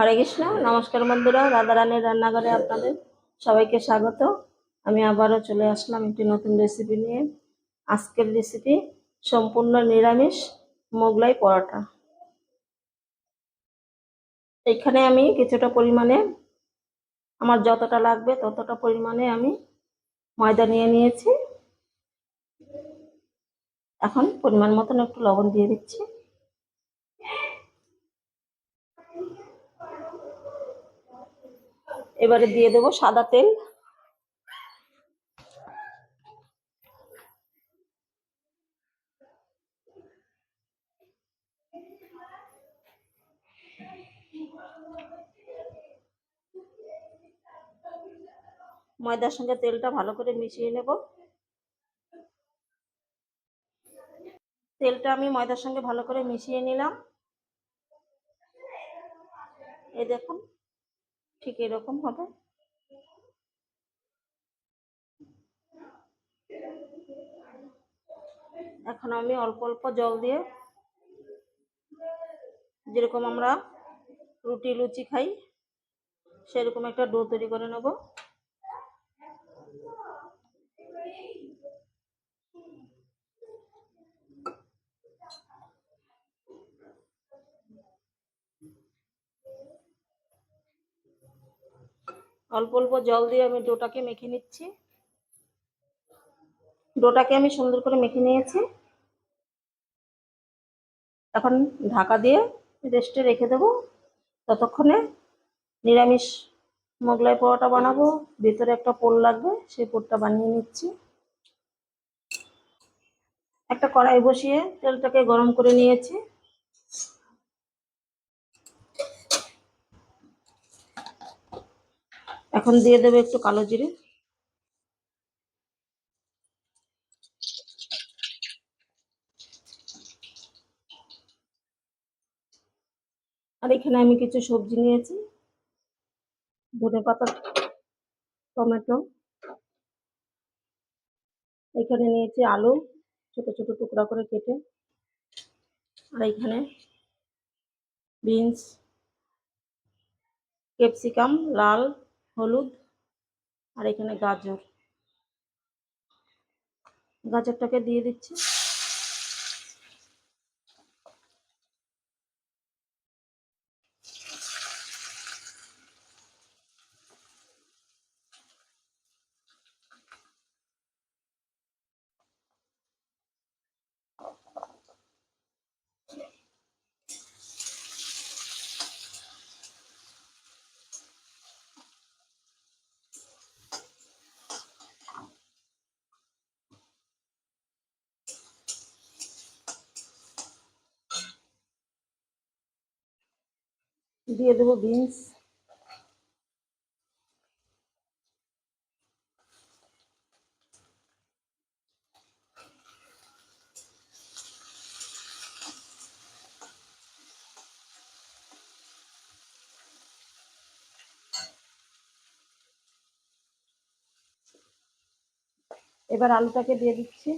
হরে কৃষ্ণ, নমস্কার বন্ধুরা রাধারানীর রান্নাঘরে আপনাদের সবাইকে স্বাগত। আমি আবারও চলে আসলাম একটি নতুন রেসিপি নিয়ে। আজকের রেসিপি সম্পূর্ণ নিরামিষ মোগলাই পরোটা। এখানে আমি কিছুটা পরিমাণে, আমার যতটা লাগবে ততটা পরিমাণে আমি ময়দা নিয়ে নিয়েছি। এখন পরিমাণ মতন একটু লবণ দিয়ে দিচ্ছি। এবারে দিয়ে দেবো সাদা তেল। ময়দার সঙ্গে তেলটা ভালো করে মিশিয়ে নেব। তেলটা আমি ময়দার সঙ্গে ভালো করে মিশিয়ে নিলাম। এই দেখুন। ঠিক এরকম হবে? এখন আমি অল্প অল্প জল দিয়ে যেরকম আমরা রুটি, লুচি খাই, সেরকম একটা ডো তৈরি করে নেব। অল্প অল্প জল দিয়ে আমি ডোটাকে মেখে নিচ্ছি। ডোটাকে আমি সুন্দর করে মেখে নিয়েছি। এখন ঢাকা দিয়ে রেস্টে রেখে দেবো। ততক্ষণে নিরামিষ মোগলাই পরোটা বানাবো। ভিতরে একটা পোল লাগবে, সেই পোলটা বানিয়ে নিচ্ছি। একটা কড়াই বসিয়ে তেলটাকে গরম করে নিয়েছি। এখন দিয়ে দেবে একটু কালো জিরে। আর এখানে আমি কিছু সবজি নিয়েছি। ধনে পাতা, টমেটো। এখানে নিয়েছি আলু, ছোট ছোট টুকরা করে কেটে। আর এখানে বিনস, ক্যাপসিকাম, লাল হলুদ আর এখানে গাজর। গাজরটাকে দিয়ে দিচ্ছি। দিয়ে দেবো বিনস এবার আলুটাকে দিয়ে দিচ্ছি।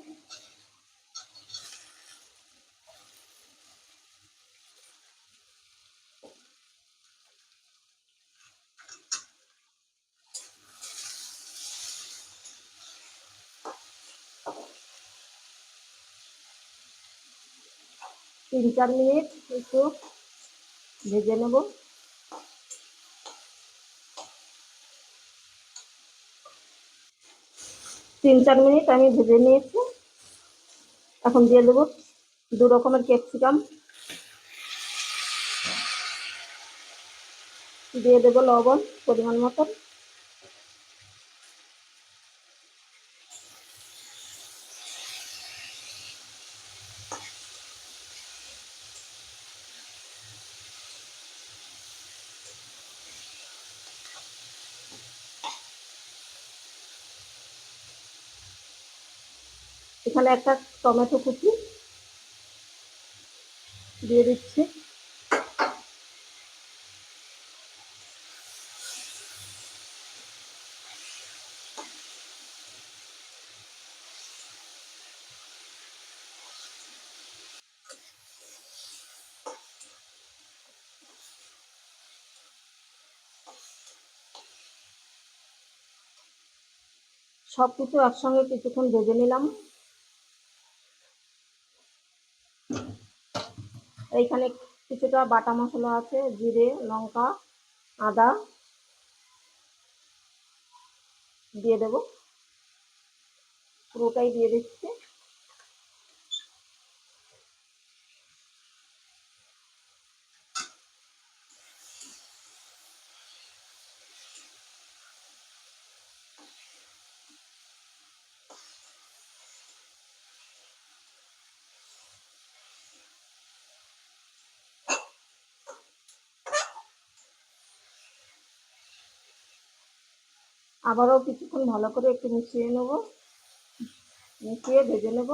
তিন, চার মিনিট একটু ভেজে নেব। তিন, চার মিনিট আমি ভেজে নিয়েছি। এখন দিয়ে দেবো দু রকমের ক্যাপসিকাম। দিয়ে দেবো লবণ পরিমাণ মতন। এখানে একটা টমেটো কুচি দিয়ে দিচ্ছি। সব কিছু একসঙ্গে কিছুক্ষণ ভেজে নিলাম। এইখানে কিছুটা বাটা মশলা আছে জিরে লঙ্কা আদা দিয়ে দেব। পুরোটাই দিয়ে দিচ্ছি। আবারও কিছুক্ষণ ভালো করে একটু মিশিয়ে নেব। মিশিয়ে ভেজে নেব।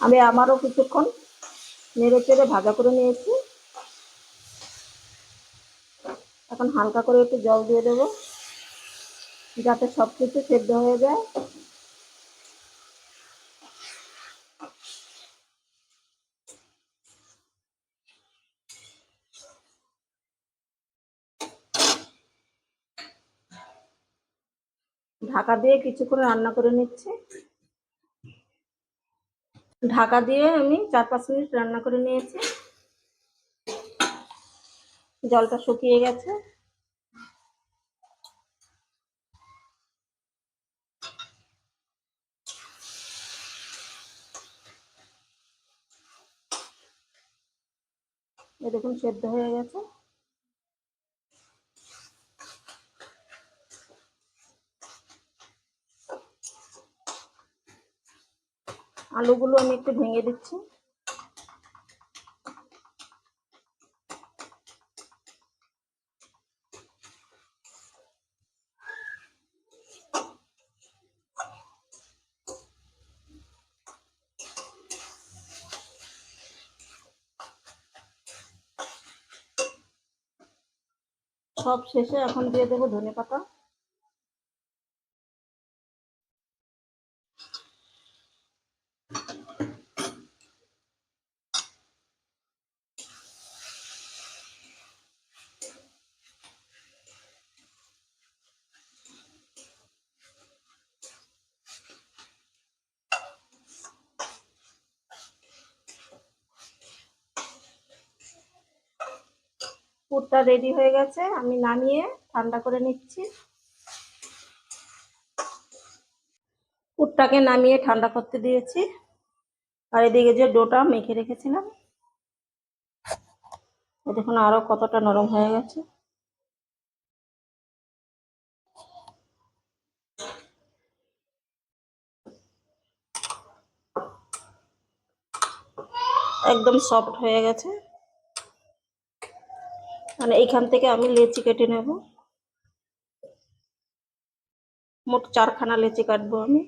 আমি আমারও কিছুক্ষণ নেড়ে চেড়ে ভাজা করে নিয়েছি। এখন হালকা করে একটু জল দিয়ে দেবো। যাতে সব কিছু সেদ্ধ হয়ে যায়। ঢাকা দিয়ে কিছুক্ষণ রান্না করে নিচ্ছি। ঢাকা দিয়ে আমি চার পাঁচ মিনিট রান্না করে নিয়েছি। জলটা শুকিয়ে গেছে। এ দেখুন, সেদ্ধ হয়ে গেছে। আলুগুলো আমি একটু ভেঙে দিচ্ছি। সব শেষে এখন দিয়ে দেবো ধনে পাতা পুরটা রেডি হয়ে গেছে, আমি নামিয়ে ঠান্ডা করে নিচ্ছি। পুরটাকে নামিয়ে ঠান্ডা করতে দিয়েছি। আর এদিকে যে ডোটা মেখে রেখেছিলাম দেখুন আরও কতটা নরম হয়ে গেছে। একদম সফট হয়ে গেছে। মানে এইখান থেকে আমি লেচি কেটে নেব। মোট চারখানা লেচি কাটবো আমি।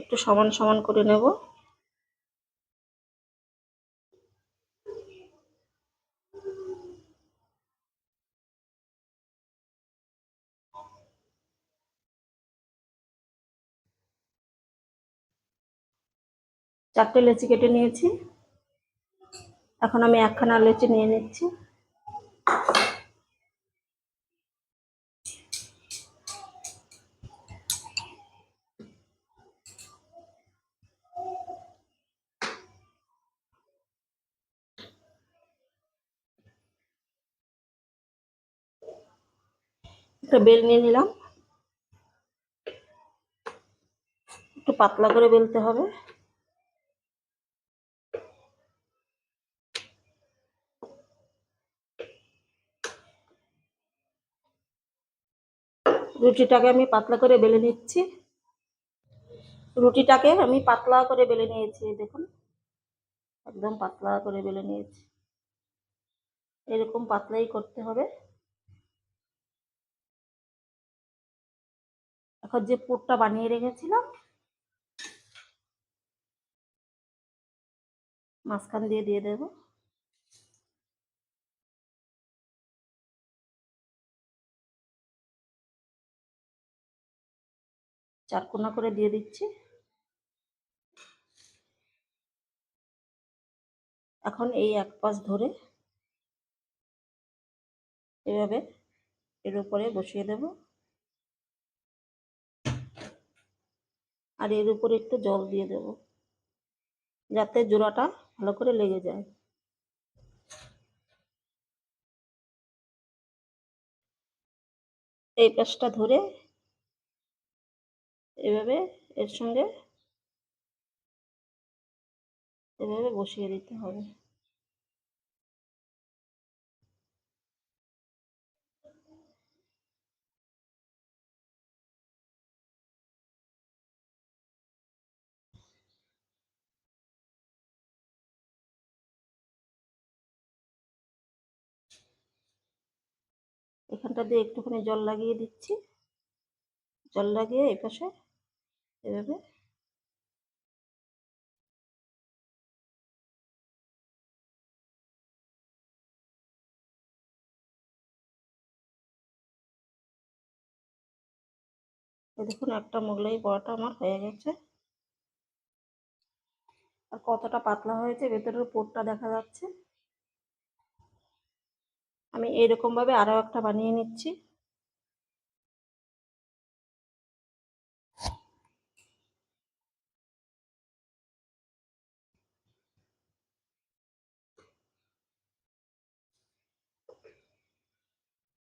একটু সমান সমান করে নেব। চারটে লেচি কেটে নিয়েছি। এখন আমি একখানা লেচি নিয়ে নিচ্ছি। একটা বেল নিয়ে নিলাম। একটু পাতলা করে বেলতে হবে। রুটিটাকে আমি পাতলা করে বেলে নিচ্ছি। রুটিটাকে আমি পাতলা করে বেলে নিয়েছি, দেখুন। একদম পাতলা করে বেলে নিয়েছি। এরকম পাতলাই করতে হবে। এখন যে পুরটা বানিয়ে রেখেছিলাম, মাঝখান দিয়ে দিয়ে দেব। চারকোনা করে দিয়ে দিচ্ছি। এখন এই এক পাশ ধরে এভাবে এর উপরে বসিয়ে দেব। আর এর উপরে একটু জল দিয়ে দেব, যাতে জোড়াটা ভালো করে লেগে যায়। এই পাশটা ধরে এভাবে এর সঙ্গে এভাবে বসিয়ে দিতে হবে। এখানটা দিয়ে একটুখানি জল লাগিয়ে দিচ্ছি। জল লাগিয়ে এই পাশে এভাবে? দেখুন, একটা মোগলাই বড়াটা আমার হয়ে গেছে। আর কতটা পাতলা হয়েছে, ভেতরের পোরটা দেখা যাচ্ছে। আমি এইরকম ভাবে আরও একটা বানিয়ে নিচ্ছি।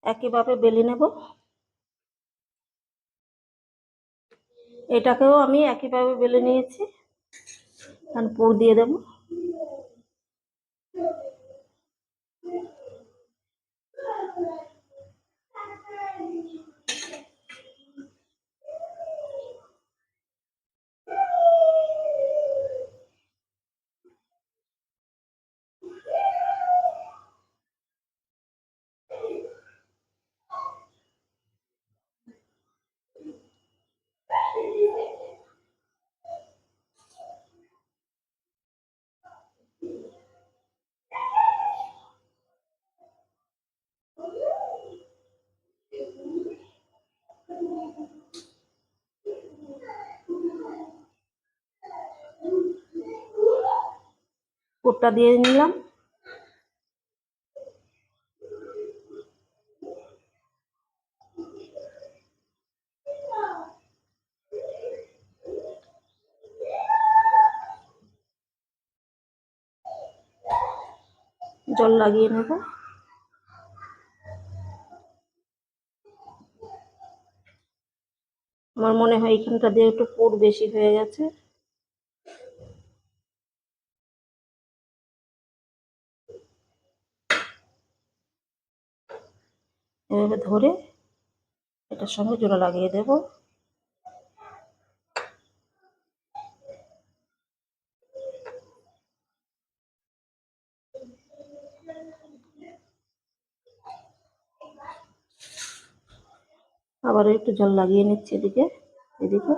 একইভাবে বেলে নেব। এটাকেও আমি একইভাবে বেলে নিয়েছি। এখন পুর দিয়ে দেব। পুরটা দিয়ে নিলাম। জল লাগিয়ে নেব। আমার মনে হয় এখানটা দিয়ে একটু পুর বেশি হয়ে গেছে। এভাবে ধরে এটার সঙ্গে জোড়া লাগিয়ে দেব। আবার একটু জল লাগিয়ে নিচ্ছে এদিকে এদিকে।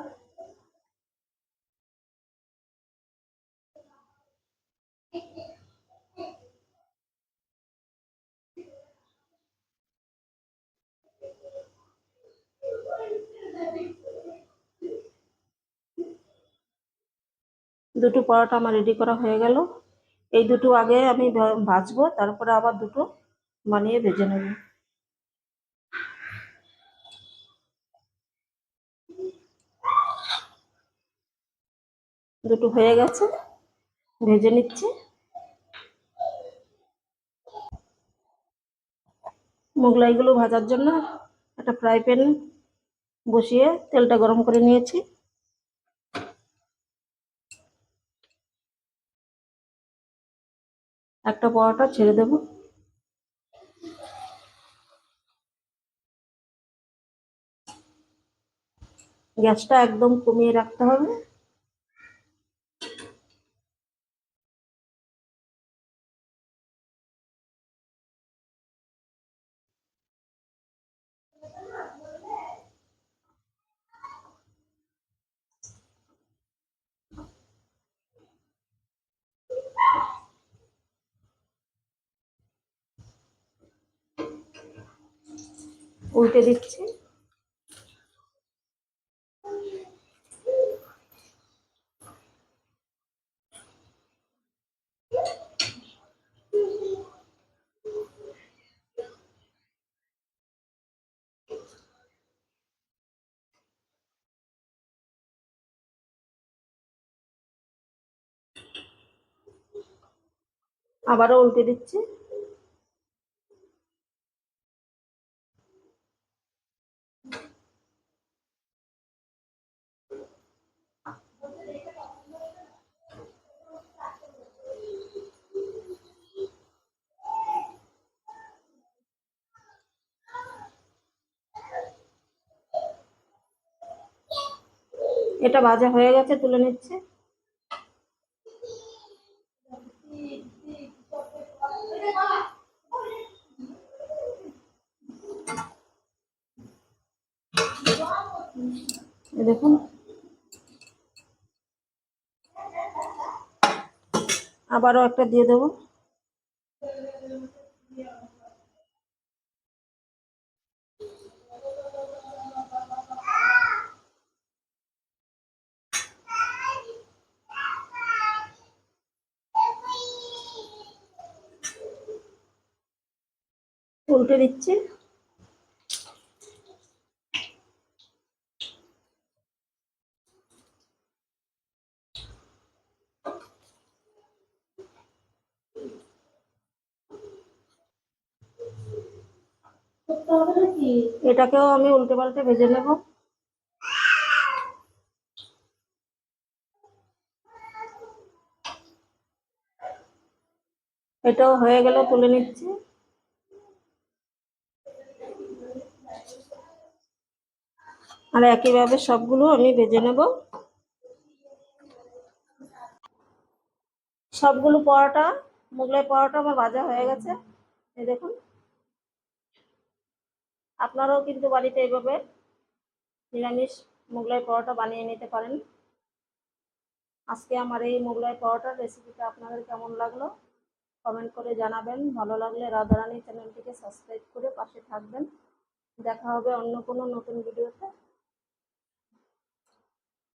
দুটো পরোটা আমার রেডি করা হয়ে গেল। এই দুটো আগে আমি ভাজবো, তারপরে আবার দুটো বানিয়ে ভেজে নেব। দুটো হয়ে গেছে, ভেজে নিচ্ছি। মোগলাইগুলো ভাজার জন্য একটা ফ্রাই প্যান বসিয়ে তেলটা গরম করে নিয়েছি। একটা পরোটা ছেড়ে দেব। গ্যাসটা একদম কমিয়ে রাখতে হবে। উল্টে দিচ্ছে। আবারও উল্টে দিচ্ছে। এটা ভাজা হয়ে গেছে তুলে নিচ্ছে। দেখুন। আবারও একটা দিয়ে দেবো উল্টে দিচ্ছি এটাকেও আমি উল্টে পাল্টে ভেজে নেব। এটাও হয়ে গেল, তুলে নিচ্ছি। আর একইভাবে সবগুলো আমি ভেজে নেব। সবগুলো পরোটা, মোগলাই পরোটা আমার ভাজা হয়ে গেছে। এই দেখুন। আপনারাও কিন্তু বাড়িতে এইভাবে নিরামিষ মোগলাই পরোটা বানিয়ে নিতে পারেন। আজকে আমার এই মোগলাই পরোটার রেসিপিটা আপনাদের কেমন লাগল? কমেন্ট করে জানাবেন। ভালো লাগলে রাধারানী চ্যানেলটিকে সাবস্ক্রাইব করে পাশে থাকবেন। দেখা হবে অন্য কোনো নতুন ভিডিওতে